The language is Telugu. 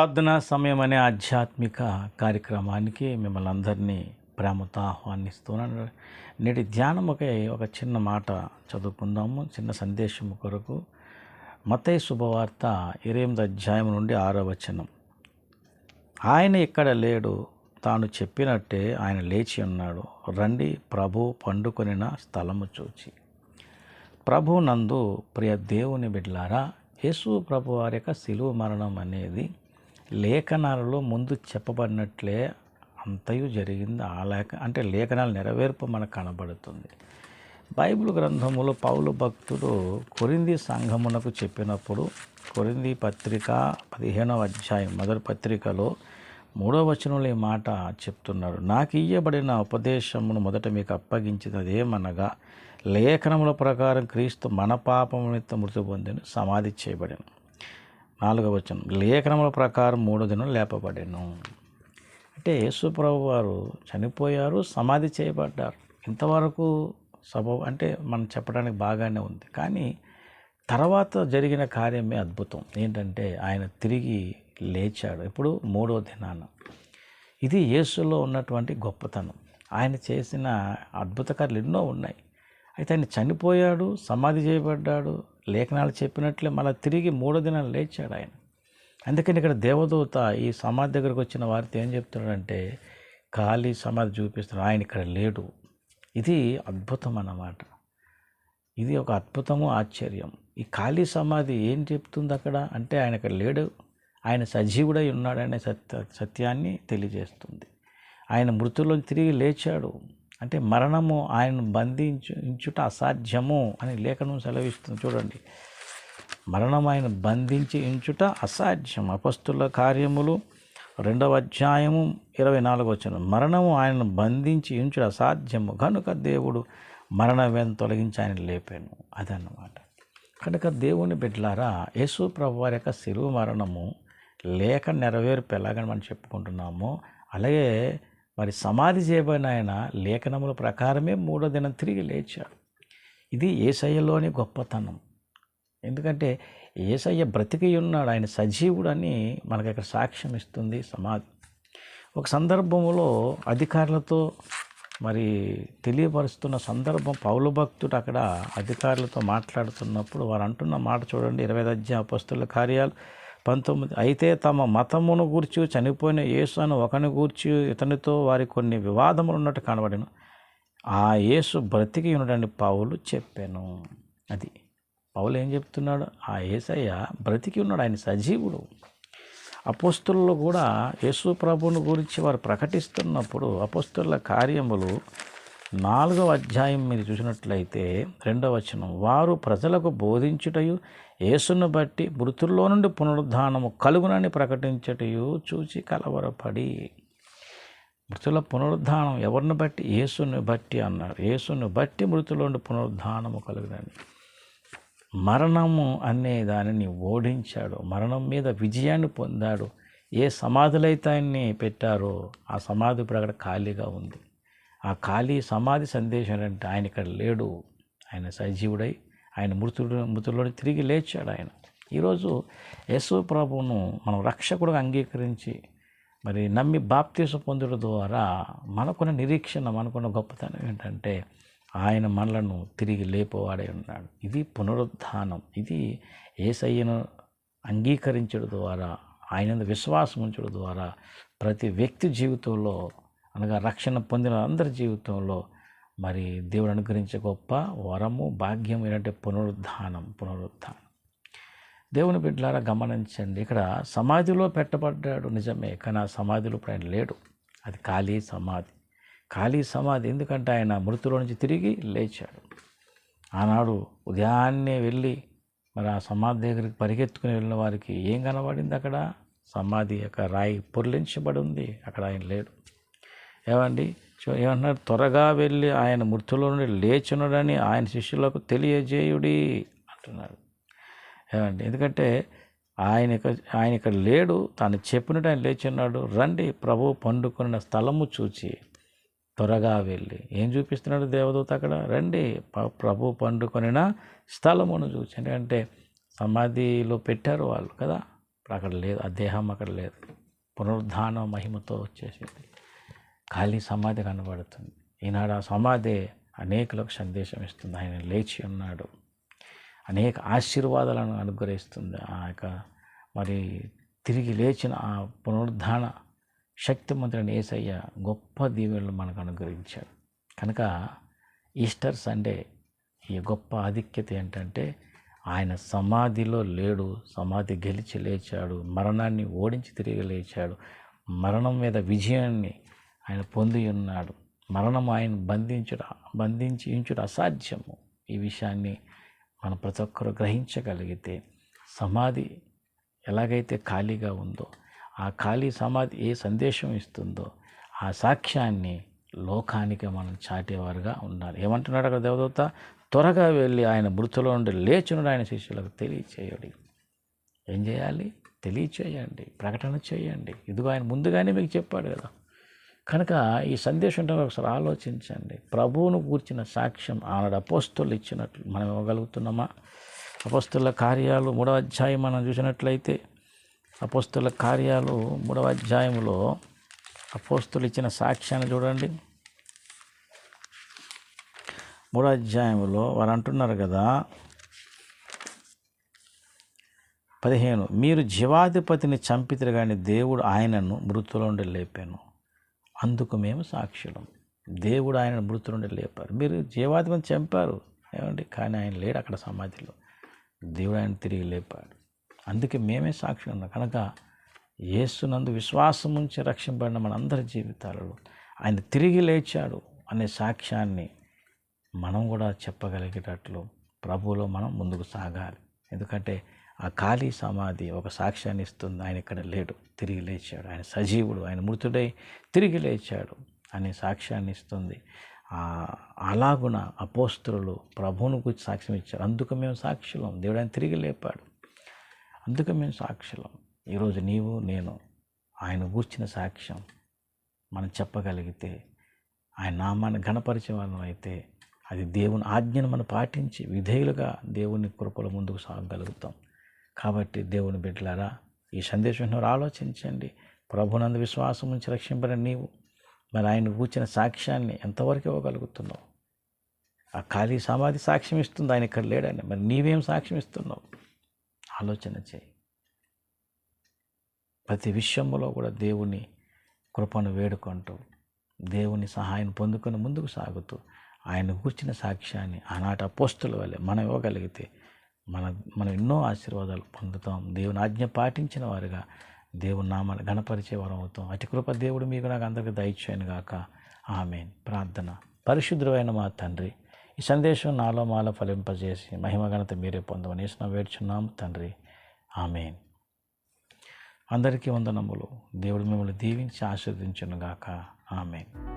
ప్రార్థనా సమయం అనే ఆధ్యాత్మిక కార్యక్రమానికి మిమ్మల్ని అందరినీ ప్రేమతో ఆహ్వానిస్తున్నాను నేటి ధ్యానముకై ఒక చిన్న మాట చదువుకుందాము. చిన్న సందేశం కొరకు మతయ్య శుభవార్త ఇరవై అధ్యాయం నుండి ఆరో వచనం. ఆయన ఇక్కడ లేడు తాను చెప్పినట్టే ఆయన లేచి ఉన్నాడు. రండి ప్రభు పండుకొనిన స్థలము చూచి. ప్రభు నందు ప్రియ దేవుని బిడ్లారా యేసు ప్రభు వారి యొక్క శిలువ మరణం అనేది లేఖనాలలో ముందు చెప్పబడినట్లే అంతయు జరిగింది. ఆ లేఖ అంటే లేఖనాల నెరవేర్పు మనకు కనబడుతుంది. బైబిల్ గ్రంథములో పౌలు భక్తుడు కొరింది సంఘమునకు చెప్పినప్పుడు కొరింది పత్రిక పదిహేనవ అధ్యాయం మొదటి పత్రికలో మూడవ వచనంలో ఈ మాట చెప్తున్నాడు. నాకు ఇయ్యబడిన ఉపదేశమును మొదట మీకు అప్పగించినది ఏమనగా లేఖనముల ప్రకారం క్రీస్తు మన పాపము నిమిత్తం మృతి పొందిన సమాధి చేయబడిన. నాలుగవ వచనం. లేఖనముల ప్రకారం మూడు దినం లేపబడిను. అంటే యేసుప్రభు వారు చనిపోయారు సమాధి చేయబడ్డారు. ఇంతవరకు సభ అంటే మనం చెప్పడానికి బాగానే ఉంది. కానీ తర్వాత జరిగిన కార్యమే అద్భుతం. ఏంటంటే ఆయన తిరిగి లేచాడు. ఇప్పుడు మూడో దినాన. ఇది యేసులో ఉన్నటువంటి గొప్పతనం. ఆయన చేసిన అద్భుత కార్యలు ఎన్నో ఉన్నాయి. అయితే ఆయన చనిపోయాడు సమాధి చేయబడ్డాడు లేఖనాలు చెప్పినట్లే మళ్ళీ తిరిగి మూడో దినం లేచాడు ఆయన. అందుకని ఇక్కడ దేవదూత ఈ సమాధి దగ్గరకు వచ్చిన వారితో ఏం చెప్తున్నాడంటే ఖాళీ సమాధి చూపిస్తున్నాడు ఆయన ఇక్కడ లేడు. ఇది అద్భుతం అన్నమాట. ఇది ఒక అద్భుతము ఆశ్చర్యం. ఈ ఖాళీ సమాధి ఏం చెప్తుంది అక్కడ? అంటే ఆయన ఇక్కడ లేడు. ఆయన సజీవుడై ఉన్నాడనే సత్య సత్యాన్ని తెలియజేస్తుంది. ఆయన మృతుల్లో తిరిగి లేచాడు. అంటే మరణము ఆయనను బంధించు ఇంచుట అసాధ్యము అని లేఖనం సెలవిస్తుంది. చూడండి. మరణం ఆయన బంధించి ఇంచుట అసాధ్యం. అపస్తుల కార్యములు రెండవ అధ్యాయము ఇరవై నాలుగు వచ్చిన మరణము ఆయనను బంధించి ఇంచుట అసాధ్యము. కనుక దేవుడు మరణ వేదన తొలగించి ఆయన లేపాను. అదన్నమాట. కనుక దేవుని బిడ్డలారా యేసు ప్రభు వారి యొక్క శిరువు మరణము లేఖ నెరవేర్పు ఎలాగని మనం చెప్పుకుంటున్నామో అలాగే మరి సమాధి చేయబడిన ఆయన లేఖనముల ప్రకారమే మూడో దినం తిరిగి లేచాడు. ఇది ఏసయ్యలోని గొప్పతనం. ఎందుకంటే ఏసయ్య బ్రతికి ఉన్నాడు ఆయన సజీవుడని మనకి అక్కడ సాక్ష్యం ఇస్తుంది సమాధి. ఒక సందర్భంలో అధికారులతో మరి తెలియపరుస్తున్న సందర్భం పౌలు భక్తుడు అక్కడ అధికారులతో మాట్లాడుతున్నప్పుడు వారు అంటున్న మాట చూడండి ఇరవై అధ్యాయ అపస్తుల కార్యాలు పంతొమ్మిది అయితే తమ మతమును గూర్చి చనిపోయిన యేసు అని ఒకని గూర్చి ఇతనితో వారి కొన్ని వివాదములు ఉన్నట్టు కనబడిను. ఆ యేసు బ్రతికి ఉండడని పావులు చెప్పాను. అది పౌలు ఏం చెప్తున్నాడు? ఆ ఏసయ్య బ్రతికి ఉన్నాడు ఆయన సజీవుడు. అపోస్తుల్లో కూడా యేసు ప్రభుని గురించి వారు ప్రకటిస్తున్నప్పుడు అపోస్తుల కార్యములు నాలుగవ అధ్యాయం మీరు చూసినట్లయితే రెండవ వచనం వారు ప్రజలకు బోధించుటయు యేసును బట్టి మృతుల్లో నుండి పునరుద్ధానము కలుగునని ప్రకటించటయు చూచి కలవరపడి. మృతుల పునరుద్ధానం ఎవరిని బట్టి? యేసుని బట్టి అన్నారు. యేసుని బట్టి మృతుల నుండి పునరుద్ధానము కలుగునని. మరణము అనే దానిని ఓడించాడు. మరణం మీద విజయాన్ని పొందాడు. ఏ సమాధులైతే ఆయన్ని పెట్టారో ఆ సమాధి ప్రకట ఖాళీగా ఉంది. ఆ ఖాళీ సమాధి సందేశం ఏంటంటే ఆయన ఇక్కడ లేడు. ఆయన సజీవుడై ఆయన మృతుడు మృతుల్లోని తిరిగి లేచాడు ఆయన. ఈరోజు యేసు ప్రభువును మనం రక్షకుడుగా అంగీకరించి మరి నమ్మి బాప్తీసు పొందడం ద్వారా మనకున్న నిరీక్షణ మనకున్న గొప్పతనం ఏంటంటే ఆయన మనలను తిరిగి లేపవాడే ఉన్నాడు. ఇది పునరుద్ధానం. ఇది ఏసయ్యను అంగీకరించడం ద్వారా ఆయన విశ్వాసం ఉంచడం ద్వారా ప్రతి వ్యక్తి జీవితంలో అనగా రక్షణ పొందిన అందరి జీవితంలో మరి దేవుడు అనుగ్రహించే గొప్ప వరము భాగ్యం ఏంటంటే పునరుద్ధానం పునరుద్ధానం. దేవుని బిడ్డలారా గమనించండి. ఇక్కడ సమాధిలో పెట్టబడ్డాడు నిజమే కానీ ఆ సమాధిలో ఇప్పుడు ఆయన లేడు. అది ఖాళీ సమాధి. ఖాళీ సమాధి ఎందుకంటే ఆయన మృతులో నుంచి తిరిగి లేచాడు. ఆనాడు ఉదయాన్నే వెళ్ళి మరి ఆ సమాధి దగ్గరికి పరిగెత్తుకుని వెళ్ళిన వారికి ఏం కనబడింది అక్కడ? సమాధి యొక్క రాయి పొర్లించబడి ఉంది అక్కడ ఆయన లేడు. ఏమండి? చూ- ఏమంటున్నారు? త్వరగా వెళ్ళి ఆయన మృతుల నుండి లేచునడని ఆయన శిష్యులకు తెలియజేయుడి అంటున్నాడు ఏమండి? ఎందుకంటే ఆయన ఆయన ఇక్కడ లేడు తాను చెప్పినట్టు ఆయన లేచున్నాడు. రండి ప్రభు పండుకున్న స్థలము చూచి త్వరగా వెళ్ళి. ఏం చూపిస్తున్నాడు దేవదూత అక్కడ? రండి ప్రభు పండుకొనిన స్థలమును చూసి ఎందుకంటే సమాధిలో పెట్టారు వాళ్ళు కదా? అక్కడ లేదు ఆ దేహం అక్కడ లేదు. పునరుద్ధానం మహిమతో వచ్చేసింది. ఖాళీ సమాధి కనబడుతుంది. ఈనాడు ఆ సమాధి అనేకులకు సందేశం ఇస్తుంది. ఆయన లేచి ఉన్నాడు. అనేక ఆశీర్వాదాలను అనుగ్రహిస్తుంది. ఆ యొక్క మరి తిరిగి లేచిన ఆ పునరుద్ధాన శక్తిమంతుడైన ఏసయ్య గొప్ప దీవెనలు మనకు అనుగ్రహించాడు. కనుక ఈస్టర్ సండే ఈ గొప్ప ఆధిక్యత ఏంటంటే ఆయన సమాధిలో లేడు సమాధి గెలిచి లేచాడు మరణాన్ని ఓడించి తిరిగి లేచాడు మరణం మీద విజయాన్ని ఆయన పొంది ఉన్నాడు. మరణం ఆయన బంధించుట బంధించి ఉంచుట అసాధ్యము. ఈ విషయాన్ని మనం ప్రతి ఒక్కరు గ్రహించగలిగితే సమాధి ఎలాగైతే ఖాళీగా ఉందో ఆ ఖాళీ సమాధి ఏ సందేశం ఇస్తుందో ఆ సాక్ష్యాన్ని లోకానికి మనం చాటేవారుగా ఉండాలి ఏమంటున్నాడు అక్కడ దేవదూత? త్వరగా వెళ్ళి ఆయన మృతులో నుండి లేచునుడు ఆయన శిష్యులకు తెలియచేయడి. ఏం చేయాలి? తెలియచేయండి. ప్రకటన చేయండి. ఇదిగో ఆయన ముందుగానే మీకు చెప్పాడు కదా. కనుక ఈ సందేశం అంటే ఒకసారి ఆలోచించండి. ప్రభువును కూర్చిన సాక్ష్యం ఆనాడు అపోస్తులు ఇచ్చినట్లు మనం ఇవ్వగలుగుతున్నామా? అపోస్తుల కార్యాలు మూడవ అధ్యాయం మనం చూసినట్లయితే అపోస్తుల కార్యాలు మూడవ అధ్యాయంలో అపోస్తులు ఇచ్చిన సాక్ష్యాన్ని చూడండి. మూడో అధ్యాయంలో వారు అంటున్నారు కదా పదిహేను మీరు జీవాధిపతిని చంపితిరు కానీ దేవుడు ఆయనను మృతుల నుండి లేపాను. అందుకు మేము సాక్షులం. దేవుడు ఆయన మృతుల నుండి లేపారు. మీరు జీవాధిపతి చంపారు. ఏమండి? కానీ ఆయన లేడు అక్కడ సమాధిలో. దేవుడు ఆయన తిరిగి లేపాడు. అందుకే మేమే సాక్షి ఉన్నాం. కనుక యేసునందు విశ్వాసం ఉంచి రక్షింపడిన మనందరి జీవితాలలో ఆయన తిరిగి లేచాడు అనే సాక్ష్యాన్ని మనం కూడా చెప్పగలిగేటట్లు ప్రభువులో మనం ముందుకు సాగాలి. ఎందుకంటే ఆ ఖాళీ సమాధి ఒక సాక్ష్యాన్ని ఇస్తుంది. ఆయన ఇక్కడ లేడు. తిరిగి లేచాడు. ఆయన సజీవుడు. ఆయన మృతుడై తిరిగి లేచాడు అనే సాక్ష్యాన్ని ఇస్తుంది. ఆ అలాగున అపోస్తులు ప్రభువును గురించి సాక్ష్యం ఇచ్చారు. అందుకు మేము సాక్షులం. దేవుడు ఆయన తిరిగి లేపాడు. అందుకు మేము సాక్షులం. ఈరోజు నీవు నేను ఆయన గూర్చిన సాక్ష్యం మనం చెప్పగలిగితే ఆయన నామాన్ని గణపరిచే వాళ్ళం అయితే అది దేవుని ఆజ్ఞను మనం పాటించి విధేయులుగా దేవుని కృపల ముందుకు సాగగలుగుతాం. కాబట్టి దేవుని బిడ్డలారా ఈ సందేశం ఆలోచించండి. ప్రభునందు విశ్వాసం నుంచి రక్షింపడిన నీవు మరి ఆయన కూర్చిన సాక్ష్యాన్ని ఎంతవరకు ఇవ్వగలుగుతున్నావు? ఆ ఖాళీ సమాధి సాక్ష్యం ఇస్తుంది ఆయన ఇక్కడ లేడని మరి నీవేం సాక్ష్యం ఇస్తున్నావు? ఆలోచన చేయి. ప్రతి విషయంలో కూడా దేవుని కృపను వేడుకుంటూ దేవుని సహాయం పొందుకొని ముందుకు సాగుతూ ఆయన కూర్చిన సాక్ష్యాన్ని ఆనాటి అపోస్తుల వల్లే మనం ఇవ్వగలిగితే మన మనం ఎన్నో ఆశీర్వాదాలు పొందుతాం. దేవుని ఆజ్ఞ పాటించిన వారుగా దేవుని నామాన్ని గణపరిచే వారం అవుతాం అతి కృప దేవుడు మీకు నాకు అందరికీ దయచేయను గాక. ఆమె ప్రార్థన. పరిశుద్ధమైన మా తండ్రి ఈ సందేశం నాలో మాలో ఫలింపజేసి మహిమ ఘనత మీరే పొందమని వేడుచున్నాం తండ్రి. ఆమెన్. అందరికీ వందనములు. దేవుడు మిమ్మల్ని దీవించి ఆశీర్వదించును గాక. ఆమెన్.